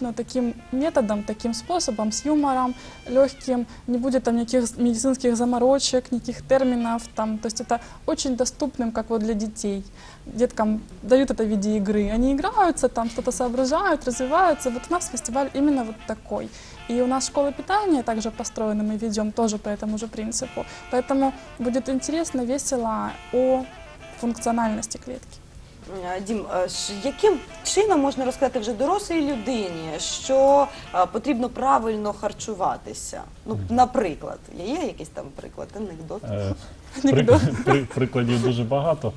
но таким методом, таким способом, с юмором, легким, не будет там никаких медицинских заморочек, никаких терминов, там, то есть это очень доступным, как вот для детей. Деткам дают это в виде игры. Они играются, там что-то соображают, развиваются. Вот у нас фестиваль именно вот такой. И у нас школа питания также построена, мы ведем тоже по этому же принципу. Поэтому будет интересно, весело о функциональности клетки. Е, Дім, е, яким чином можна розказати вже дорослій людині, що е, потрібно правильно харчуватися? Ну, наприклад, є якийсь там приклад, анекдот? Анекдот. при- при- Прикладів дуже багато.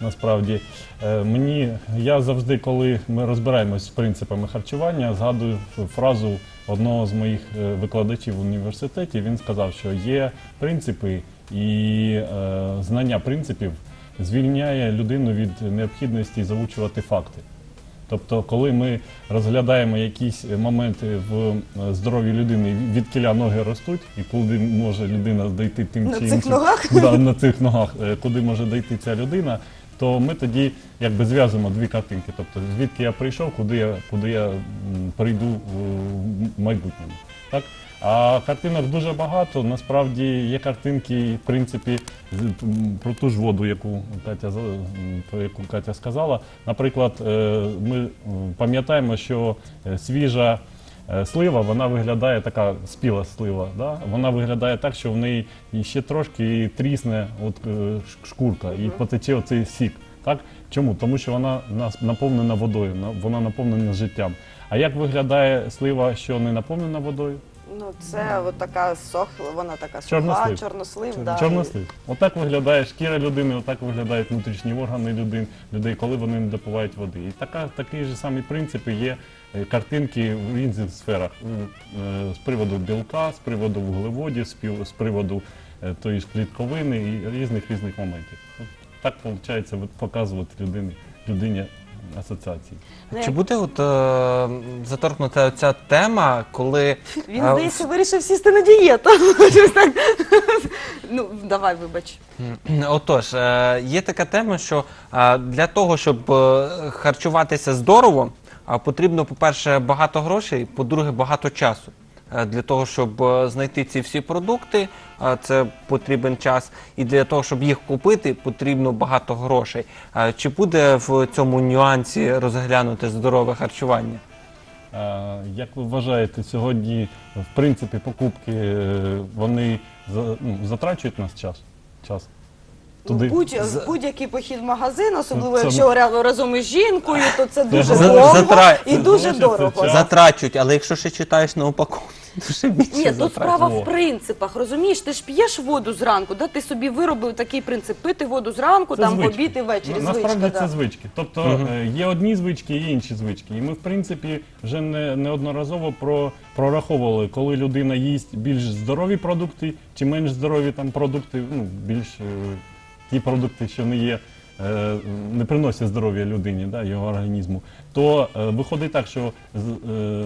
Насправді мені я завжди, коли ми розбираємось з принципами харчування, згадую фразу одного з моїх викладачів в університеті. Він сказав, що є принципи і знання принципів звільняє людину від необхідності заучувати факти. Тобто, коли ми розглядаємо якісь моменти в е, здоров'ї людини, від кіля ноги ростуть, і куди може людина дійти тим На чи цих іншим ногах? Да, на цих ногах, е, куди може дійти ця людина, то ми тоді якби зв'язуємо дві картинки. Тобто, звідки я прийшов, куди я, куди я прийду в майбутньому. Так? А картинок дуже багато. Насправді є картинки, в принципі, про ту ж воду, яку Катя про яку Катя сказала. Наприклад, е, ми пам'ятаємо, що е, свіжа. е, Слива, вона виглядає така спіла слива. Да? Вона виглядає так, що в неї ще трошки трісне от, е, шкурка і потече оцей сік. Так? Чому? Тому що вона наповнена водою, на- вона наповнена життям. А як виглядає слива, що не наповнена водою? Ну, це от така сохла, вона така суха, Чорнослив. чорнослив. да, Чорнослив. Отак виглядає шкіра людини, отак виглядають внутрішні органи людей, людей, коли вони не допивають води. І така, такий же самий принципи є е, картинки в різних сферах. М, е, З приводу білка, з приводу вуглеводів, з пів- з приводу е, тої ж клітковини і різних різних моментів. От Так виходить показувати людині, людині асоціації. Ну, Чи буде от е, заторкнута ця тема, коли Він, А, здається, вирішив сісти на дієту. Щось так. Ну, давай, вибач. Отож, е, є така тема, що е, для того, щоб е, харчуватися здорово, а потрібно, по-перше, багато грошей, по-друге, багато часу. Е, Для того, щоб е, знайти ці всі продукти, е, це потрібен час. І для того, щоб їх купити, потрібно багато грошей. Чи буде в цьому нюансі розглянути здорове харчування? Як ви вважаєте, сьогодні, в принципі, покупки вони ну, затрачують нас час? час? Туди. Будь, будь-який похід в магазин, особливо Ну, це- якщо ря- разом із жінкою, то це дуже За- довго затра- і дуже Це дорого. час. Затрачують, але якщо ще читаєш на упаковці, то ще більше Ні, тут затрачують. справа в принципах, розумієш? Ти ж п'єш воду зранку, да? ти собі виробив такий принцип пити воду зранку, Це там в звички. обід і ввечері. На- Насправді звичка, це да. звички. Тобто е, є одні звички, є інші звички. І ми, в принципі, вже не, неодноразово про, прораховували, коли людина їсть більш здорові продукти чи менш здорові там продукти, ну, більш е, ті продукти, що не є. е, Не приносять здоров'я людині, да, його організму, то е, виходить так, що з- е,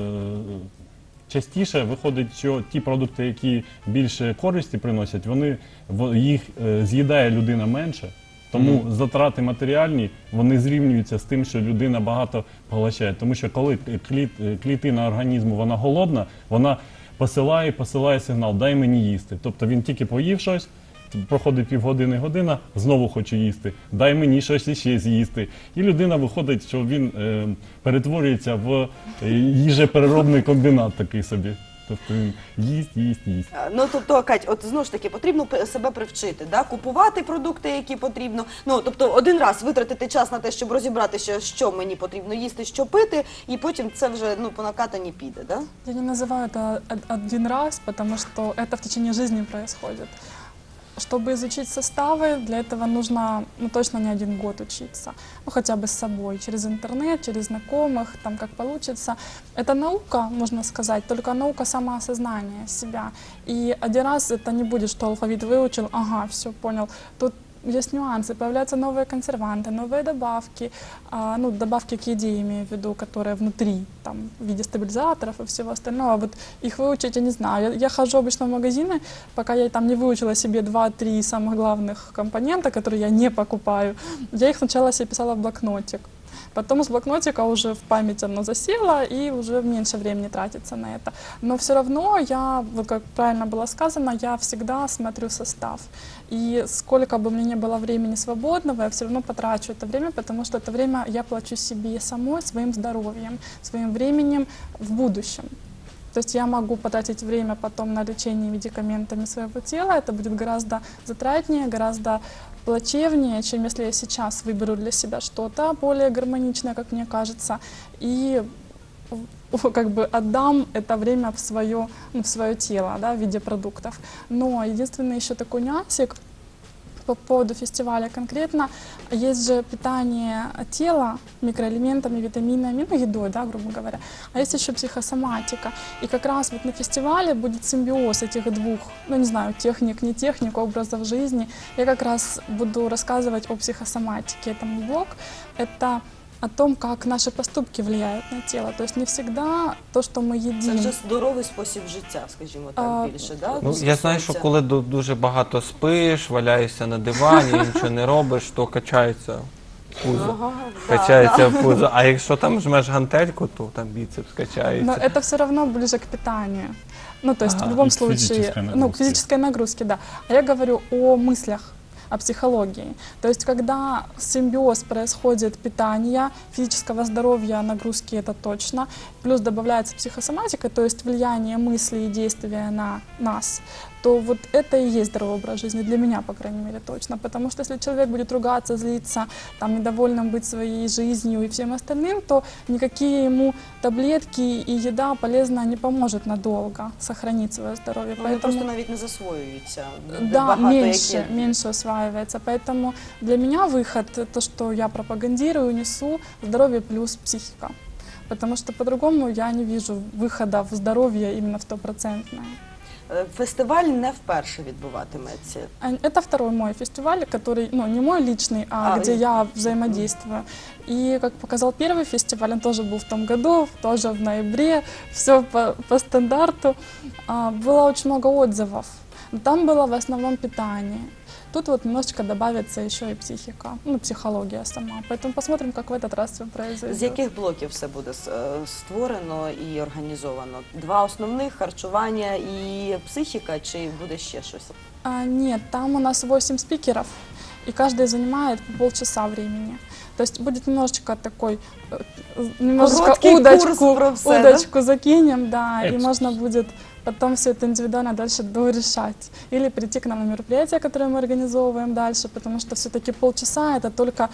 частіше виходить, що ті продукти, які більше користі приносять, вони в- їх е, з'їдає людина менше. Тому затрати матеріальні вони зрівнюються з тим, що людина багато поглощає. Тому що коли кліт, е, клітина організму вона голодна, вона посилає, посилає сигнал, дай мені їсти. Тобто він тільки поїв щось, проходить півгодини, година, знову хоче їсти, дай мені щось іще з'їсти. І людина виходить, що він е, перетворюється в е, їжепереробний комбінат такий собі. Тобто він їсть, їсть, їсть. А, Ну тобто, Кать, от знову ж таки потрібно п- себе привчити, да? купувати продукти, які потрібно. Ну тобто один раз витратити час на те, щоб розібратися, що мені потрібно їсти, що пити, і потім це вже ну по накатанні піде. Да? Я не называю это од- один раз, потому что это в течение жизни происходит. Чтобы изучить составы, для этого нужно ну, точно не один год учиться. Ну, хотя бы с собой, через интернет, через знакомых, там как получится. Это наука, можно сказать, только наука самоосознания себя. И один раз это не будет, что алфавит выучил, ага, все, понял. Тут есть нюансы, появляются новые консерванты, новые добавки, а, ну, добавки к еде, имею в виду, которые внутри, там, в виде стабилизаторов и всего остального. Вот их выучить я не знаю. Я, я хожу обычно в магазины, пока я там не выучила себе 2-3 самых главных компонента, которые я не покупаю, я их сначала себе писала в блокнотик. Потом с блокнотика уже в память оно засело, и уже меньше времени тратится на это. Но все равно я, вот как правильно было сказано, я всегда смотрю состав. И сколько бы мне не было времени свободного, я все равно потрачу это время, потому что это время я плачу себе самой, своим здоровьем, своим временем в будущем. То есть я могу потратить время потом на лечение медикаментами своего тела. Это будет гораздо затратнее, гораздо плачевнее, чем если я сейчас выберу для себя что-то более гармоничное, как мне кажется, и в- как бы отдам это время в свое, ну, в свое тело да, в виде продуктов. Но единственный еще такой нюансик по поводу фестиваля конкретно, есть же питание тела микроэлементами, витаминами, ну, едой, да, грубо говоря, а есть еще психосоматика. И как раз вот на фестивале будет симбиоз этих двух, ну, не знаю, техник, не техник, образов жизни. Я как раз буду рассказывать о психосоматике, это мой блог. Это о том, как наши поступки влияют на тело. То есть не всегда то, что мы Це едим. вже здоровий спосіб життя, скажімо так, А, більше. Да? Ну, я знаю, що стосується. коли ду- дуже багато спиш, валяєшся на дивані, нічого не робиш, то качається пузо. Ага, да, Качається пузо. А якщо там жмеш гантельку, то там біцепс Но качається. это все равно ближе к питанию. Ну, то есть Ага, в любом и к случае, физической ну, к нагрузке. физической нагрузке, да. А я говорю о мыслях о психологии. То есть, когда симбиоз происходит питания, физического здоровья, нагрузки это точно, плюс добавляется психосоматика, то есть влияние мыслей и действия на нас, то вот это и есть здоровый образ жизни, для меня, по крайней мере, точно. Потому что если человек будет ругаться, злиться, там, недовольным быть своей жизнью и всем остальным, то никакие ему таблетки и еда полезная не поможет надолго сохранить свое здоровье. Вони Поэтому- просто навіть не засвоюються. да, меньше, які- меньше усваивается. Поэтому для меня выход, то, что я пропагандирую, несу, здоровье плюс психика. Потому что по-другому я не вижу выхода в здоровье именно в стопроцентное. Е, Фестиваль не вперше відбуватиметься. А Это второй мой фестиваль, который, ну, не мой личный, а, А, где и- я взаимодействую. И, как показал первый фестиваль, он тоже был в том году, тоже в ноябре, все по, по стандарту. А, было очень много отзывов. Но Там было в основном питание. Тут вот немножечко добавится еще и психика, ну, психология сама. Поэтому посмотрим, как в этот раз все произойдет. З яких блоків все буде с- е, створено і організовано? Два основних харчування і психіка, чи буде ще щось? А, нет, там у нас 8 спикеров, и каждый занимает по полчаса времени. То есть будет немножечко такой, э, немножечко Короткий удочку, курс все, да? удочку закинем, да, и Экскурс. можно будет потом все это индивидуально дальше дорешать. Или прийти к нам на мероприятие, которое мы организовываем дальше, потому что все-таки полчаса это только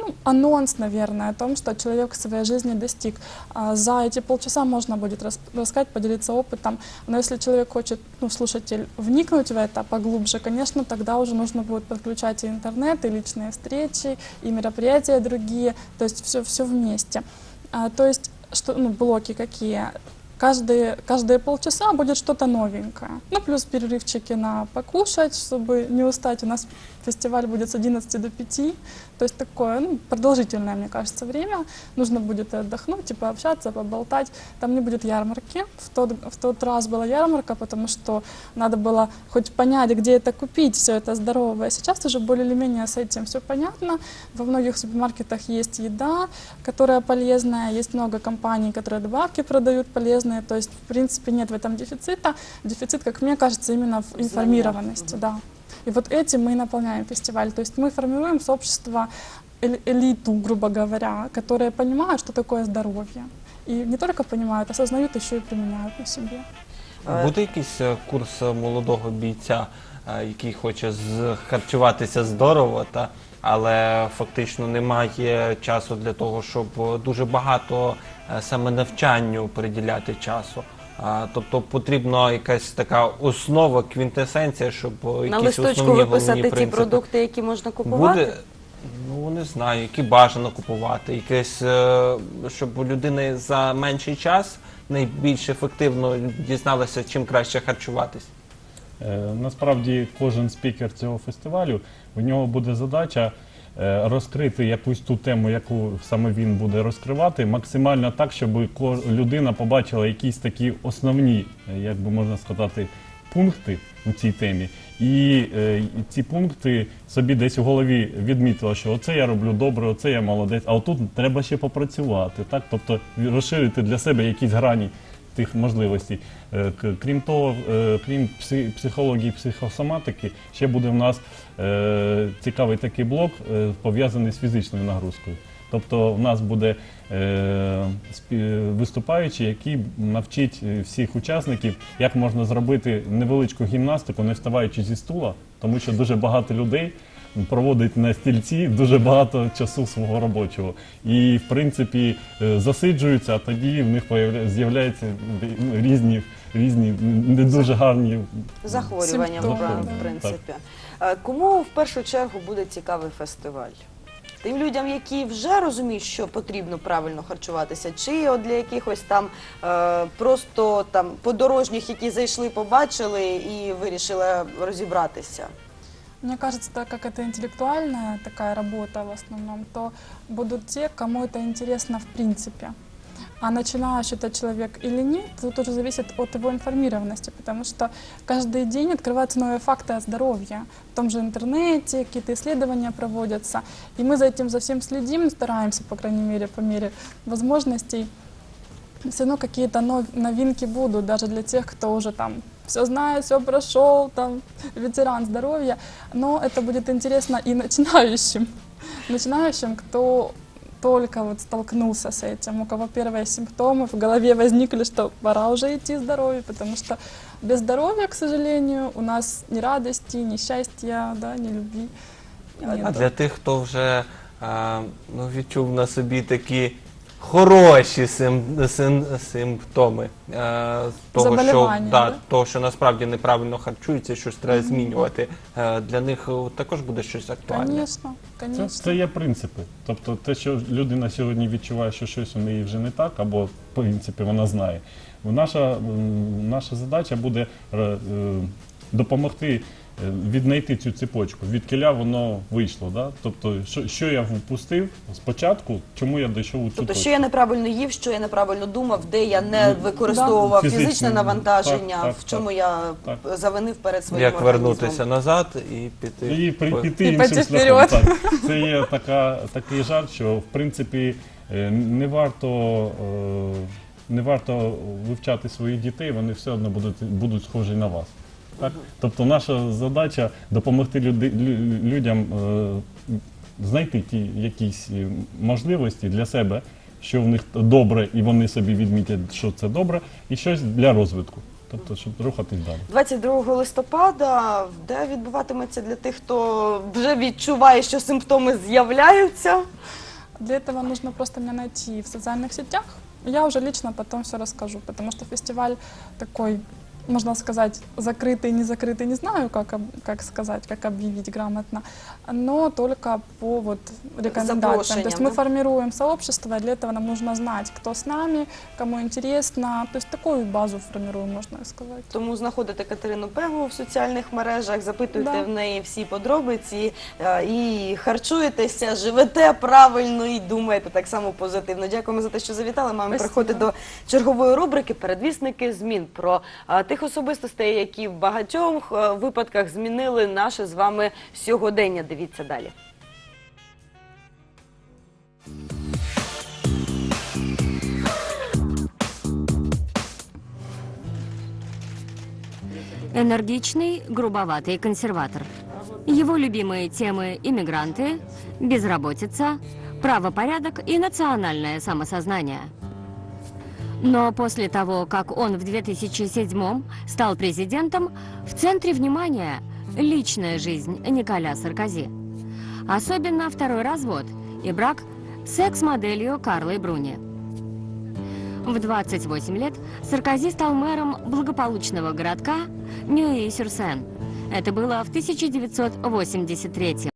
ну, анонс, наверное, о том, что человек в своей жизни достиг. А за эти полчаса можно будет рас- рассказать, поделиться опытом. Но если человек хочет, ну, слушатель, вникнуть в это поглубже, конечно, тогда уже нужно будет подключать и интернет, и личные встречи, и мероприятия другие, то есть все, все вместе. А, то есть, что, ну, блоки какие? Каждые, каждые полчаса будет что-то новенькое. Ну, плюс перерывчики на покушать, чтобы не устать. У нас фестиваль будет с 11 до 5. То есть такое ну, продолжительное, мне кажется, время. Нужно будет отдохнуть, и пообщаться, поболтать. Там не будет ярмарки. В тот, в тот раз была ярмарка, потому что надо было хоть понять, где это купить, все это здоровое. Сейчас уже более или менее с этим все понятно. Во многих супермаркетах есть еда, которая полезная, есть много компаний, которые добавки продают полезные. То есть, в принципе, нет в этом дефицита. Дефицит, как мне кажется, именно в информированности, да. И вот этим мы и наполняем фестиваль. То есть мы формируем сообщество, эль- элиту, грубо говоря, которые понимают, что такое здоровье. И не только понимают, осознают, еще и применяют на себе. Е, Буде якийсь е, курс е, молодого бійця, е, який хоче з- харчуватися здорово, та, але фактично немає часу для того, щоб е, дуже багато е, саме навчанню приділяти часу. А, Тобто потрібна якась така основа, квінтесенція, щоб е, якісь листочку основні виписати головні ті принципи. продукти, які можна купувати? Буде, ну не знаю, які бажано купувати, якесь, е, щоб людина за менший час найбільш ефективно дізналася, чим краще харчуватись. Е, Насправді кожен спікер цього фестивалю у нього буде задача е, розкрити якусь ту тему, яку саме він буде розкривати, максимально так, щоб людина побачила якісь такі основні, е, як би можна сказати, пункти у цій темі, і, е, ці пункти собі десь у голові відмітила, що оце я роблю добре, оце я молодець, а отут треба ще попрацювати. Так? Тобто розширити для себе якісь грані тих можливостей. Е, Крім того, е, крім пси- психології, психосоматики, ще буде в нас е, цікавий такий блок, е, пов'язаний з фізичною нагрузкою. Тобто в нас буде е, виступаючий, який навчить е, всіх учасників, як можна зробити невеличку гімнастику, не вставаючи зі стула, тому що дуже багато людей проводить на стільці дуже багато часу свого робочого. І, в принципі, е, засиджуються, а тоді в них з'являються ну, різні, різні не дуже гарні Захворювання, Симптоми, в принципі. Е, Кому в першу чергу буде цікавий фестиваль? Тим людям, які вже розуміють, що потрібно правильно харчуватися, чи от для якихось там е, просто там подорожніх, які зайшли, побачили і вирішили розібратися. Мне кажется, так как это интеллектуальная такая работа в основном, то будут те, кому это интересно в принципе. А начинающий это человек или нет, тут уже зависит от его информированности, потому что каждый день открываются новые факты о здоровье. В том же интернете какие-то исследования проводятся, и мы за этим за всем следим, стараемся, по крайней мере, по мере возможностей. Все равно какие-то нов- новинки будут, даже для тех, кто уже там все знает, все прошел, там ветеран здоровья. Но это будет интересно и начинающим, начинающим, кто только вот столкнулся с этим, у кого первые симптомы в голове возникли, что пора уже идти здоровье, потому что без здоровья, к сожалению, у нас ни радости, ни счастья, да, ни любви. А нету. для тих, хто вже е, ну, відчув на собі такі хороші сим, сим, симптоми е, того, що, Заболівання, да, того, що насправді неправильно харчується, щось треба змінювати. Е, для них е, також буде щось актуальне. Конечно, Це, конечно. це є принципи. Тобто те, що людина сьогодні відчуває, що щось у неї вже не так, або в принципі вона знає. Наша, м, наша задача буде е, е, допомогти віднайти цю цепочку, відкиля воно вийшло. Да? Тобто, що, що я впустив спочатку, чому я дійшов у цю Тобто, точку. що я неправильно їв, що я неправильно думав, де я не використовував Фізичне, фізичне навантаження, так, так, в чому я так. завинив перед своїм Як організмом. вернутися назад і піти. І при- по- піти І іншим піти шляхом. вперед. Так. Це є така, такий жарт, що в принципі е, не варто, е, не варто вивчати своїх дітей, вони все одно будуть, будуть схожі на вас. Так? Тобто наша задача допомогти люди, людям е, знайти ті якісь е, можливості для себе, що в них добре, і вони собі відмітять, що це добре, і щось для розвитку. Тобто, щоб рухатись далі. 22 листопада, де відбуватиметься для тих, хто вже відчуває, що симптоми з'являються. Для этого нужно просто меня найти в социальных сетях. Я уже лично потом все расскажу, потому что фестиваль такой, можно сказать, закрытый, не закрытый, не знаю, как, об- как сказать, как объявить грамотно, но только по вот рекомендациям. То есть мы Запрошениям, да? формируем сообщество, и для этого нам нужно знать, кто с нами, кому интересно. То есть такую базу формируем, можно сказать. Тому знаходите Катерину Пегу в соціальних мережах, запитуйте Да. в неї всі подробиці е, і харчуєтеся, живете правильно і думаєте так само позитивно. Дякуємо за те, що завітали. Маємо Спасибо. переходити до чергової рубрики Передвісники змін про е, тих особистостей, які в багатьох е, випадках змінили наше з вами сьогодення. Дивіться далі. Энергичный, грубоватый консерватор. Его любимые темы – иммигранты, безработица, правопорядок и национальное самосознание. Но после того, как он в 2007 стал президентом, в центре внимания – личная жизнь Николя Саркози. Особенно второй развод и брак с экс-моделью Карлой Бруни. В 28 лет Саркози стал мэром благополучного городка Ньюи-Сюрсен. Это было в 1983